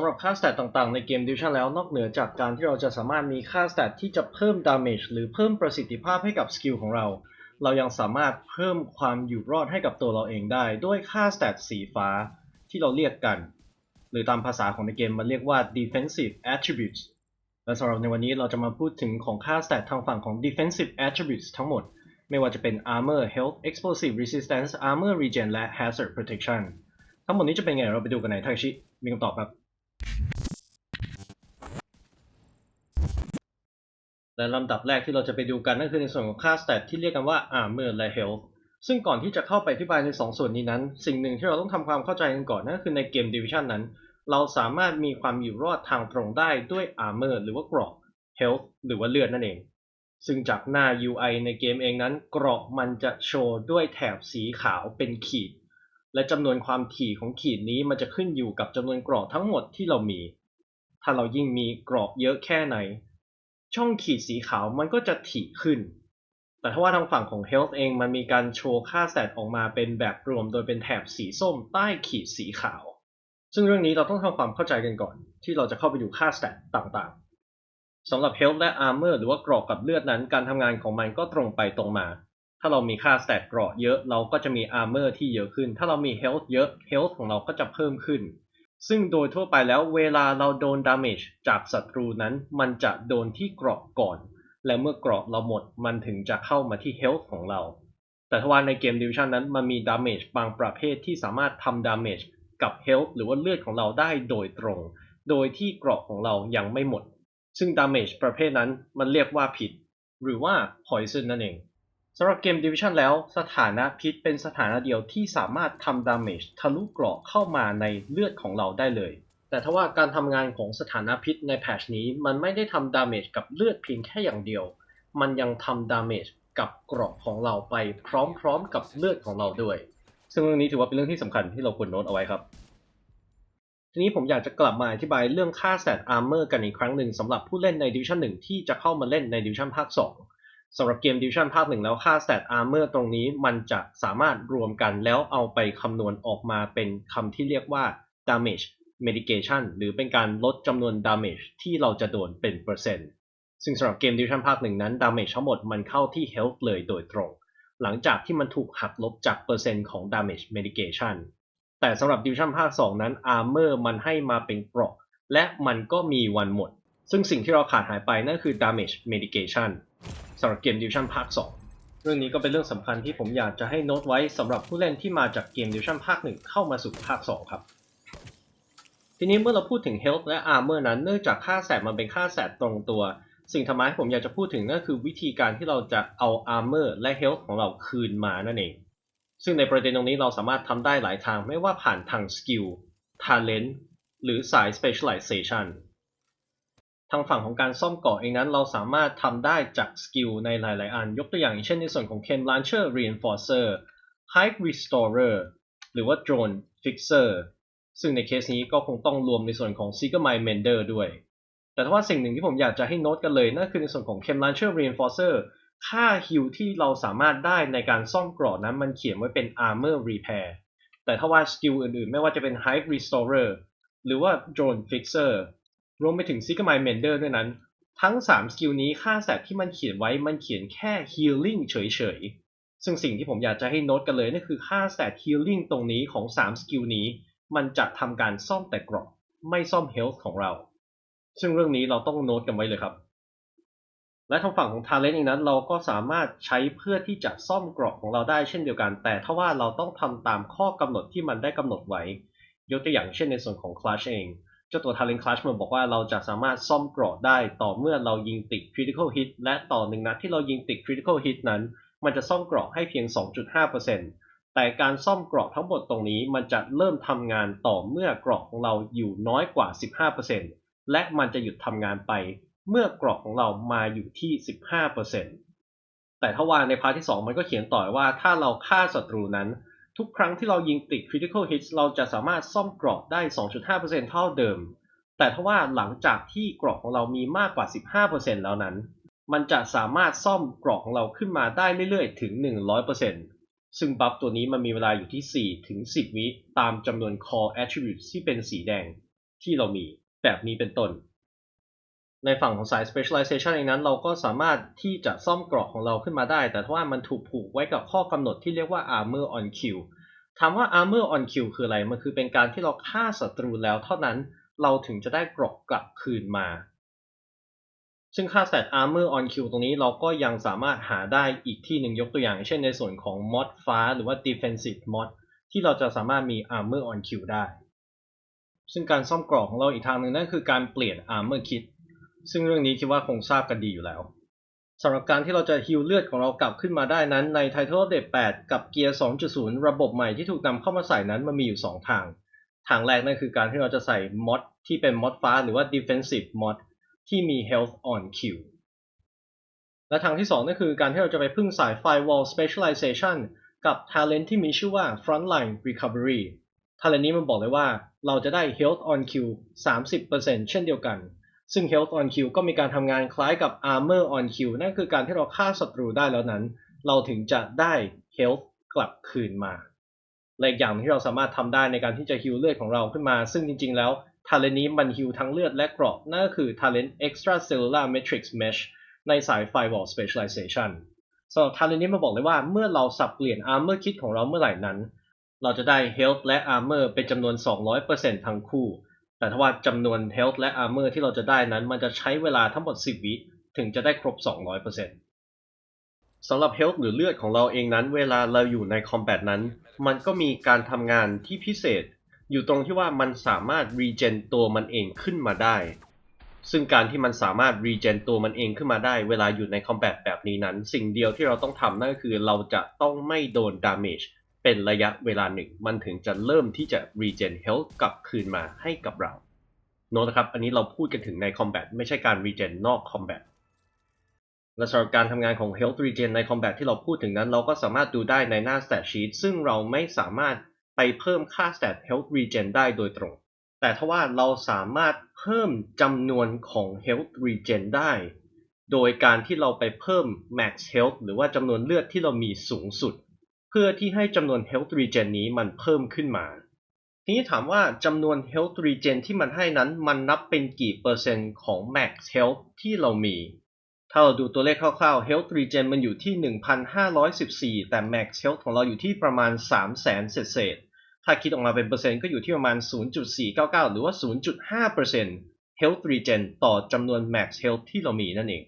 สำหรับค่าสเตตต่างๆ ในเกมดิวชั่นแล้ว นอกเหนือจากการที่เราจะสามารถมีค่าสเตตที่จะเพิ่มดาเมจหรือเพิ่มประสิทธิภาพให้กับสกิลของเรา เรายังสามารถเพิ่มความอยู่รอดให้กับตัวเราเองได้ ด้วยค่าสเตตสีฟ้าที่เราเรียกกัน หรือตามภาษาของในเกมมันเรียกว่า defensive attributes และสำหรับในวันนี้เราจะมาพูดถึงของค่าสเตตทางฝั่งของ defensive attributes ทั้งหมด ไม่ว่าจะเป็น armor health explosive resistance armor regen และ hazard protection ทั้งหมดนี้จะเป็นไงเราไปดูกันในทาชิมีคำตอบครับ และลำดับแรกที่เราจะไปดูกันนั่นคือในส่วนของค่า stat ที่เรียกกันว่า armor และ health ซึ่งก่อนที่จะเข้าไปอธิบายใน 2 ส่วนนี้นั้น สิ่งหนึ่งที่เราต้องทำความเข้าใจกันก่อนนั่นคือในเกม division นั้น เราสามารถมีความอยู่รอดทางตรงได้ด้วย armor หรือว่าเกราะ health หรือว่าเลือดนั่นเอง ซึ่งจากหน้า UI ในเกมเองนั้นเกราะมันจะโชว์ด้วยแถบสีขาวเป็นขีด และจำนวนความถี่ของขีดนี้มันจะขึ้นอยู่กับจำนวนเกราะทั้งหมดที่เรามี ถ้าเรายิ่งมีเกราะเยอะแค่ไหน ช่องขีดสีขาวมันก็จะถี่ขึ้น แต่ถ้าว่าทางฝั่งของ Health เองมันมีการโชว์ค่าแสตออกมาเป็นแบบรวมโดยเป็นแถบสีส้มใต้ขีดสีขาว ซึ่งเรื่องนี้เราต้องทำความเข้าใจกันก่อน ที่เราจะเข้าไปดูค่าแสตต่างๆสำหรับ Health และ Armor หรือว่าเกราะกับเลือดนั้น การทำงานของมันก็ตรงไปตรงมา ถ้าเรามีค่า stat เกราะเยอะเราก็จะมี armor ที่เยอะขึ้น ถ้าเรามี health เยอะ health ของเราก็จะเพิ่มขึ้น ซึ่งโดยทั่วไปแล้วเวลาเราโดน damage จากศัตรูนั้น มันจะโดนที่เกราะก่อน และเมื่อเกราะเราหมดมันถึงจะเข้ามาที่ health ของเรา แต่ถ้าว่าในเกม division นั้นมันมี damage บางประเภทที่สามารถทำ damage กับ health หรือว่าเลือดของเราได้โดยตรง โดยที่เกราะของเรายังไม่หมด ซึ่ง damage ประเภทนั้นมันเรียกว่าผิด หรือว่า poison นั่นเอง สำหรับเกม Division แล้วสถานะพิษเป็นสถานะเดียวที่สามารถทำดาเมจทะลุเกราะเข้ามาในเลือดของเราได้เลย แต่ถ้าว่าการทำงานของสถานะพิษในแพชนี้มันไม่ได้ทำดาเมจกับเลือดเพียงแค่อย่างเดียว มันยังทำดาเมจกับเกราะของเราไปพร้อมๆกับเลือดของเราด้วย ซึ่งเรื่องนี้ถือว่าเป็นเรื่องที่สำคัญที่เราควรโน้ตเอาไว้ครับ ทีนี้ผมอยากจะกลับมาอธิบายเรื่องค่า Stat Armor กันอีกครั้งหนึ่งสำหรับผู้เล่นใน Division 1ที่จะเข้ามาเล่นใน Division ภาค2 สำหรับเกม Division ภาคหนึ่งแล้วค่า Stat Armor ตรงนี้มันจะสามารถรวมกันแล้วเอาไปคำนวณออกมาเป็นคำที่เรียกว่า Damage Mitigation หรือเป็นการลดจำนวน Damage ที่เราจะโดนเป็นเปอร์เซ็นต์ ซึ่งสำหรับเกม Division ภาคหนึ่งนั้น Damage ทั้งหมดมันเข้าที่ Health เลยโดยตรง หลังจากที่มันถูกหักลบจากเปอร์เซ็นต์ของ Damage Mitigation แต่สำหรับ Division ภาค 2 นั้น Armor มันให้มาเป็นเกราะและมันก็มีวันหมด ซึ่งสิ่งที่เราขาดหายไปนั่นคือ Damage Mitigation สำหรับเกม Division ภาค 2 เรื่องนี้ก็เป็นเรื่องสำคัญที่ผมอยากจะให้โน้ตไว้สำหรับผู้เล่นที่มาจากเกม Division ภาค 1 เข้ามาสู่ภาค 2 ครับ ทีนี้เมื่อเราพูดถึง Health และ Armor นั้น เนื่องจากค่าแสบมันเป็นค่าแสบตรงตัว สิ่งทำให้ผมอยากจะพูดถึงนั่นคือวิธีการที่เราจะเอา Armor และ Health ของเราคืนมานั่นเอง ซึ่งในประเด็นตรงนี้เราสามารถทำได้หลายทางไม่ว่าผ่านทาง Skill Talent หรือสาย Specialization ทางฝั่งของการซ่อมเกาะเองนั้นเราสามารถทำได้จากสกิลในหลาย ๆ อัน ยกตัวอย่างเช่นในส่วนของ Chem Launcher Reinforcer High Restorer หรือว่า Drone Fixer ซึ่งในเคสนี้ก็คงต้องรวมในส่วนของ Seeker Mind Mender ด้วย แต่ถ้าว่าสิ่งหนึ่งที่ผมอยากจะให้โน้ตกันเลยนั่นคือในส่วนของ Chem Launcher Reinforcer ค่าฮิลที่เราสามารถได้ในการซ่อมเกราะนั้นมันเขียนไว้เป็น Armor Repair แต่ถ้าว่าสกิลอื่น ๆ ไม่ว่าจะเป็น High Restorer หรือว่า Drone Fixer รวมไปถึง s e e k e r Mind Mender ด้วยนั้น ทั้ง 3 สกิลนี้ค่าแสบที่มันเขียนไว้มันเขียนแค่ Healing เฉยๆ ซึ่งสิ่งที่ผมอยากจะให้โน้ตกันเลยนั่นคือค่าแสบ Healing ตรงนี้ของ 3 สกิลนี้ มันจะทำการซ่อมแต่กราะไม่ซ่อม Health ของเรา ซึ่งเรื่องนี้เราต้องโน้ตกันไว้เลยครับ และทางฝั่งของ Talent เองนั้นเราก็สามารถใช้เพื่อที่จะซ่อมกราะของเราได้เช่นเดียวกัน แต่ถ้าว่าเราต้องทำตามข้อกำหนดที่มันได้กำหนดไว้ ยกตัวอย่างเช่นในส่วนของ Clash เอง เจ้าตัว Talent Clash มันบอกว่าเราจะสามารถซ่อมเกราะได้ต่อเมื่อเรายิงติด Critical Hit และต่อหนึ่งนัดที่เรายิงติด Critical Hit นั้น มันจะซ่อมเกราะให้เพียง 2.5%แต่การซ่อมเกราะทั้งหมดตรงนี้มันจะเริ่มทำงานต่อเมื่อเกราะของเราอยู่น้อยกว่า 15%และมันจะหยุดทำงานไป เมื่อเกราะของเรามาอยู่ที่ 15%แต่ถ้าว่าในพาร์ทที่ 2 มันก็เขียนต่อว่าถ้าเราฆ่าศัตรูนั้น ทุกครั้งที่เรายิงติด critical hits เราจะสามารถซ่อมเกราะได้ 2.5%เท่าเดิม แต่ถ้าว่าหลังจากที่เกราะของเรามีมากกว่า 15%แล้วนั้น มันจะสามารถซ่อมเกราะของเราขึ้นมาได้เรื่อยๆ ถึง 100%ซึ่งบัฟตัวนี้มันมีเวลาอยู่ที่ 4 ถึง 10 วิตามจำนวน core attributes ที่เป็นสีแดงที่เรามี แบบนี้เป็นต้น ในฝั่งของสาย specialization เองนั้น เราก็สามารถที่จะซ่อมเกราะของเราขึ้นมาได้ แต่ถ้าว่ามันถูกผูกไว้กับข้อกำหนดที่เรียกว่า armor on kill ถามว่า armor on kill คืออะไร มันคือเป็นการที่เราฆ่าศัตรูแล้วเท่านั้น เราถึงจะได้เกราะกลับคืนมา ซึ่งค่า stat armor on kill ตรงนี้เราก็ยังสามารถหาได้อีกที่หนึ่งยกตัวอย่าง เช่นในส่วนของ mod ฟ้า หรือว่า defensive mod ที่เราจะสามารถมี armor on kill ได้ ซึ่งการซ่อมเกราะของเราอีกทางหนึ่งนั่นคือการเปลี่ยน armor kit ซึ่งเรื่องนี้คิดว่าคงทราบกันดีอยู่แล้วสำหรับการที่เราจะฮิลเลือดของเรากลับขึ้นมาได้นั้นใน Title of the 8 กับ Gear 2.0 ระบบใหม่ที่ถูกนำเข้ามาใส่นั้นมันมีอยู่ 2 ทาง ทางแรกนั่นคือการที่เราจะใส่มอดที่เป็นมอดฟ้าหรือว่า Defensive Mod ที่มี Health on Q และทางที่ 2 นั่นคือการที่เราจะไปพึ่งสาย Firewall Specialization กับ Talent ที่มีชื่อว่า Frontline Recovery Talent นี้มันบอกเลยว่าเราจะได้ Health on Q 30%เช่นเดียวกัน ซึ่ง Health on Q ก็มีการทำงานคล้ายกับ Armor on Q นั่นคือการที่เราฆ่าศัตรูได้แล้วนั้น เราถึงจะได้ Health กลับคืนมาและอีกอย่างที่เราสามารถทำได้ในการที่จะฮิลเลือดของเราขึ้นมา ซึ่งจริง ๆ แล้ว Talent นี้มันฮิลทั้งเลือดและเกราะนั่นก็คือ Talent Extracellular Matrix Mesh ในสาย Firewall Specialization สำหรับ Talent นี้มาบอกเลยว่าเมื่อเราสับเปลี่ยน Armor Kit ของเราเมื่อไหร่นั้น เราจะได้ Health และ Armor เป็นจำนวน 200%ทั้งคู่ แต่ถ้าว่าจำนวน Health และ Armor ที่เราจะได้นั้น มันจะใช้เวลาทั้งหมด 10 วิถึงจะได้ครบ 200%สำหรับ Health หรือเลือดของเราเองนั้น เวลาเราอยู่ใน Combat นั้น มันก็มีการทำงานที่พิเศษ อยู่ตรงที่ว่ามันสามารถ Regen ตัวมันเองขึ้นมาได้ ซึ่งการที่มันสามารถ Regen ตัวมันเองขึ้นมาได้ เวลาอยู่ใน Combat แบบนี้นั้น สิ่งเดียวที่เราต้องทำนั่นก็คือเราจะต้องไม่โดน Damage เป็นระยะเวลาหนึ่ง มันถึงจะเริ่มที่จะ Regen Health กลับคืนมาให้กับเราโน้ตนะครับ อันนี้เราพูดกันถึงใน Combat ไม่ใช่การ Regen นอก Combat และสำหรับการทำงานของ Health Regen ใน Combat ที่เราพูดถึงนั้น เราก็สามารถดูได้ในหน้า Stat Sheet ซึ่งเราไม่สามารถไปเพิ่มค่า Stat Health Regen ได้โดยตรง แต่ถ้าว่าเราสามารถเพิ่มจำนวนของ Health Regen ได้ โดยการที่เราไปเพิ่ม Max Health หรือว่าจำนวนเลือดที่เรามีสูงสุด เพื่อที่ให้จำนวน Health Regen นี้มันเพิ่มขึ้นมา ทีนี้ถามว่าจำนวน Health Regen ที่มันให้นั้นมันนับเป็นกี่เปอร์เซ็นต์ของ Max Health ที่เรามี ถ้าเราดูตัวเลขคร่าวๆ Health Regen มันอยู่ที่ 1,514 แต่ Max Health ของเราอยู่ที่ประมาณ 300,000เศษๆถ้าคิดออกมาเป็นเปอร์เซ็นต์ก็อยู่ที่ประมาณ 0.499 หรือว่า 0.5% Health Regen ต่อจำนวน Max Health ที่เรามีนั่นเอง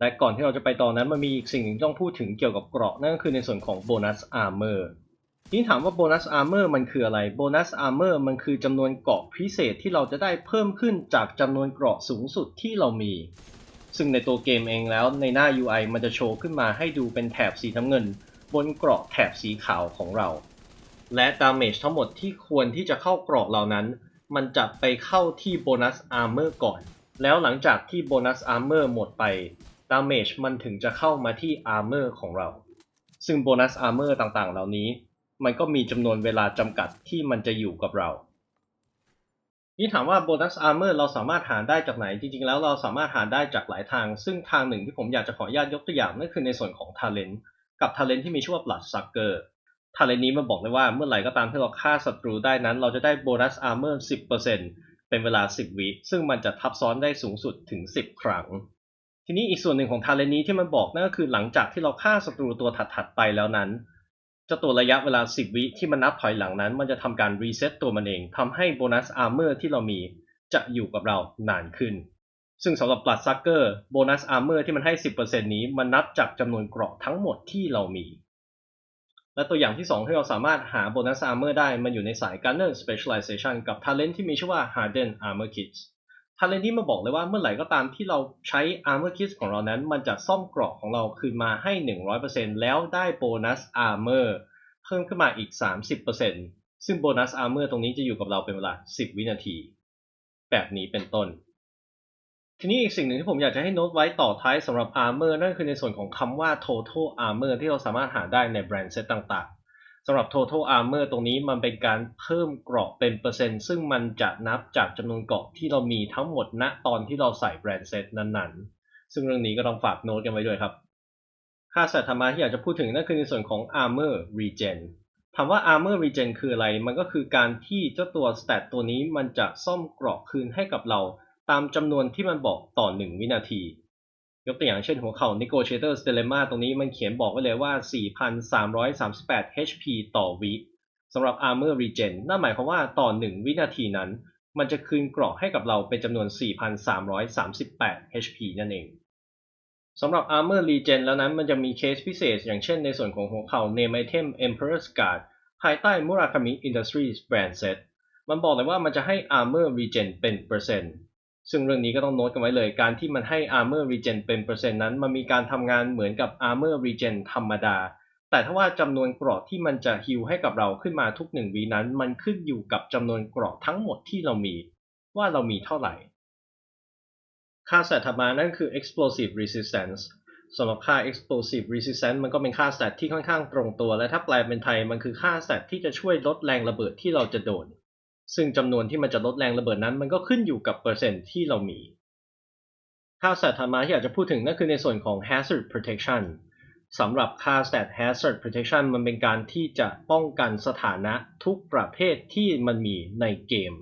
และก่อนที่เราจะไปตอนนั้นมันมีอีกสิ่งหนึ่งต้องพูดถึงเกี่ยวกับเกราะนั่นก็คือในส่วนของ Bonus Armor ทีนี้ถามว่า Bonus Armor มันคืออะไร Bonus Armor มันคือจำนวนเกราะพิเศษที่เราจะได้เพิ่มขึ้นจากจำนวนเกราะสูงสุดที่เรามี ซึ่งในตัวเกมเองแล้วในหน้า UI มันจะโชว์ขึ้นมาให้ดูเป็นแถบสีน้ำเงิน บนเกราะแถบสีขาวของเรา และ Damage ทั้งหมดที่ควรที่จะเข้าเกราะเหล่านั้น มันจะไปเข้าที่ Bonus Armor ก่อน แล้วหลังจากที่ Bonus Armor หมดไป Damage มันถึงจะเข้ามาที่ Armor ของเรา ซึ่ง Bonus Armor ต่างๆ เหล่านี้ มันก็มีจำนวนเวลาจำกัดที่มันจะอยู่กับเรานี่ถามว่า Bonus Armor เราสามารถหาได้จากไหน จริงๆ แล้วเราสามารถหาได้จากหลายทาง ซึ่งทางหนึ่งที่ผมอยากจะขออนุญาตยกตัวอย่างนั่นคือในส่วนของ Talent กับ Talent ที่มีชื่อว่า Blood Sucker Talent นี้มันบอกเลยว่าเมื่อไหร่ก็ตามที่เราฆ่าศัตรูได้นั้น เราจะได้ Bonus Armor 10%เป็นเวลา 10 วิ ซึ่งมันจะทับซ้อนได้สูงสุดถึง 10 ครั้ง ทีนี้อีกส่วนหนึ่งของ Talent นี้ที่มันบอกนั่นก็คือหลังจากที่เราฆ่าศัตรูตัวถัดๆไปแล้วนั้นจ้าตัวระยะเวลา 10 วิที่มันนับถอยหลังนั้น มันจะทำการรีเซ็ตตัวมันเองทำให้โบนัสอาร์เมอร์ที่เรามีจะอยู่กับเรานานขึ้น ซึ่งสำหรับ Blood Sucker โบนัสอาร์เมอร์ที่มันให้ 10%นี้ มันนับจากจำนวนเกราะทั้งหมดที่เรามี และตัวอย่างที่ 2 ที่เราสามารถหาโบนัสอาร์เมอร์ได้ มันอยู่ในสาย Gunner Specialization กับ Talent ที่มีชื่อว่า Harden Armor Kits Talent ที่มาบอกเลยว่าเมื่อไหร่ก็ตามที่เราใช้ Armor Kit ของเรานั้น มันจะซ่อมเกราะของเราคืนมาให้ 100%แล้วได้โบนัส Armor เพิ่มขึ้นมาอีก 30%ซึ่งโบนัส Armor ตรงนี้จะอยู่กับเราเป็นเวลา 10 วินาที แบบนี้เป็นต้น ทีนี้อีกสิ่งหนึ่งที่ผมอยากจะให้โน้ตไว้ต่อท้ายสำหรับ Armor นั่นคือในส่วนของคำว่า Total Armor ที่เราสามารถหาได้ในแบรนด์เซตต่างๆ สำหรับ Total Armor ตรงนี้มันเป็นการเพิ่มเกราะเป็นเปอร์เซ็นต์ ซึ่งมันจะนับจากจำนวนเกราะที่เรามีทั้งหมดณตอนที่เราใส่แบรนด์เซตนั้นๆ ซึ่งเรื่องนี้ก็ต้องฝากโน้ตกันไว้ด้วยครับ ค่าสัตธรรมะที่อยากจะพูดถึงนั่นคือในส่วนของ Armor Regen ถามว่า armor regen คืออะไร มันก็คือการที่เจ้าตัว stat ตัวนี้มันจะซ่อมเกราะคืนให้กับเราตามจำนวนที่มันบอกต่อ 1 วินาที ยกตัวอย่างเช่นหัวเข่า negotiator's dilemma ตรงนี้มันเขียนบอกไว้เลยว่า 4,338 HP ต่อวิสำหรับ armor regen นั่นหมายความว่าต่อ 1 วินาทีนั้น มันจะคืนเกราะให้กับเราเป็นจำนวน 4,338 HP นั่นเองสำหรับ Armor Regen แล้วนั้นมันจะมีเคสพิเศษ อย่างเช่นในส่วนของหัวเข่า Name Item Emperor's Guard ภายใต้ Murakami Industries Brand Set มันบอกเลยว่ามันจะให้ Armor Regen เป็นเปอร์เซ็นต์ ซึ่งเรื่องนี้ก็ต้องโน้ตกันไว้เลย การที่มันให้ Armor Regen เป็นเปอร์เซ็นต์นั้น มันมีการทำงานเหมือนกับ Armor Regen ธรรมดา แต่ถ้าว่าจำนวนเกราะที่มันจะฮิลให้กับเราขึ้นมาทุกหนึ่งวีนั้น มันขึ้นอยู่กับจำนวนเกราะทั้งหมดที่เรามี ว่าเรามีเท่าไหร่ ค่าสตทถัดมานั่นคือ explosive resistance สำหรับค่า explosive resistance มันก็เป็นค่าสตทที่ค่อนข้างตรงตัว และถ้าแปลเป็นไทยมันคือค่าสตที่จะช่วยลดแรงระเบิดที่เราจะโดน ซึ่งจำนวนที่มันจะลดแรงระเบิดนั้น มันก็ขึ้นอยู่กับเปอร์เซ็นต์ที่เรามี ค่าสตทถัดมาที่อยากจะพูดถึงนั่นคือในส่วนของ hazard protection สำหรับค่า stat hazard protection มันเป็นการที่จะป้องกันสถานะทุกประเภทที่มันมีในเกม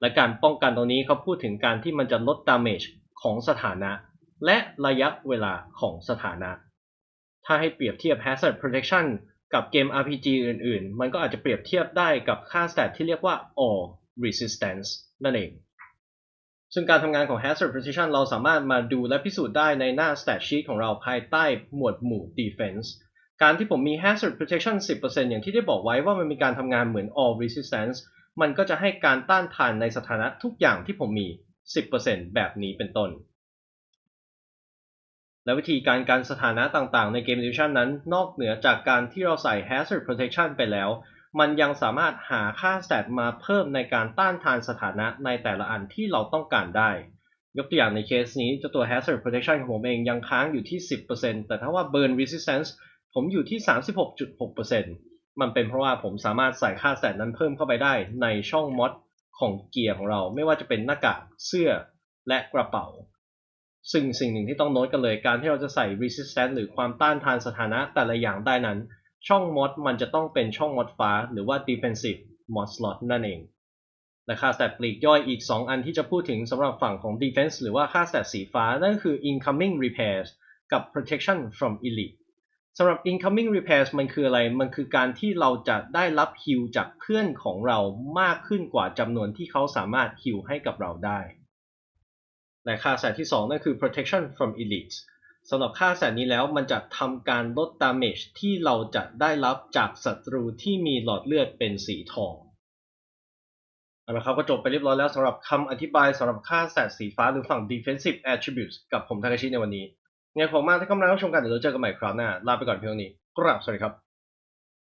และการป้องกันตรงนี้เขาพูดถึงการที่มันจะลด damage ของสถานะ และระยะเวลาของสถานะ ถ้าให้เปรียบเทียบ hazard protection กับเกม RPG อื่นๆ มันก็อาจจะเปรียบเทียบได้กับค่า stat ที่เรียกว่า all resistance นั่นเอง ซึ่งการทำงานของ hazard protection เราสามารถมาดูและพิสูจน์ได้ในหน้า stat sheet ของเราภายใต้หมวดหมู่ defense การที่ผมมี hazard protection 10%อย่างที่ได้บอกไว้ว่ามันมีการทำงานเหมือน all resistance มันก็จะให้การต้านทานในสถานะทุกอย่างที่ผมมี 10%แบบนี้เป็นต้น และวิธีการการสถานะต่างๆ ในเกม Division นั้น นอกเหนือจากการที่เราใส่ Hazard Protection ไปแล้ว มันยังสามารถหาค่า stat มาเพิ่มในการต้านทานสถานะในแต่ละอันที่เราต้องการได้ ยกตัวอย่างในเคสนี้เจ้าตัว Hazard Protection ของผมเองยังค้างอยู่ที่ 10%แต่ถ้าว่า Burn Resistance ผมอยู่ที่ 36.6%มันเป็นเพราะว่าผมสามารถใส่ค่า stat นั้นเพิ่มเข้าไปได้ในช่องมอดของเกียร์ของเรา ไม่ว่าจะเป็นหน้ากากเสื้อและกระเป๋า ซึ่งสิ่งหนึ่งที่ต้องโน้ตกันเลย การที่เราจะใส่ resistance หรือความต้านทานสถานะแต่ละอย่างได้นั้น ช่องมอดมันจะต้องเป็นช่องมอดฟ้า หรือว่า defensive mod slot นั่นเองและค่า stat ปลีกย่อยอีก 2 อันที่จะพูดถึงสำหรับฝั่งของ defense หรือว่าค่า stat สีฟ้า นั่นคือ incoming repairs กับ protection from elite สำหรับ incoming repairs มันคืออะไร มันคือการที่เราจะได้รับฮิลจากเพื่อนของเรามากขึ้นกว่าจำนวนที่เขาสามารถฮิลให้กับเราได้ และค่าแสนที่ 2 นั่นคือ protection from elites สำหรับค่าแสนนี้แล้วมันจะทำการลด damage ที่เราจะได้รับจากศัตรูที่มีหลอดเลือดเป็นสีทองเอาละครับก็จบไปเรียบร้อยแล้วสำหรับคำอธิบายสำหรับค่าแสนสีฟ้าหรือฝั่ง defensive attributes กับผมทากาชิในวันนี้ไงขอบคุณมากที่เข้ามารับชมกันเดี๋ยวเราเจอกันใหม่คราวหน้า ลาไปก่อนเพียงเท่านี้กราบสวัสดีครับ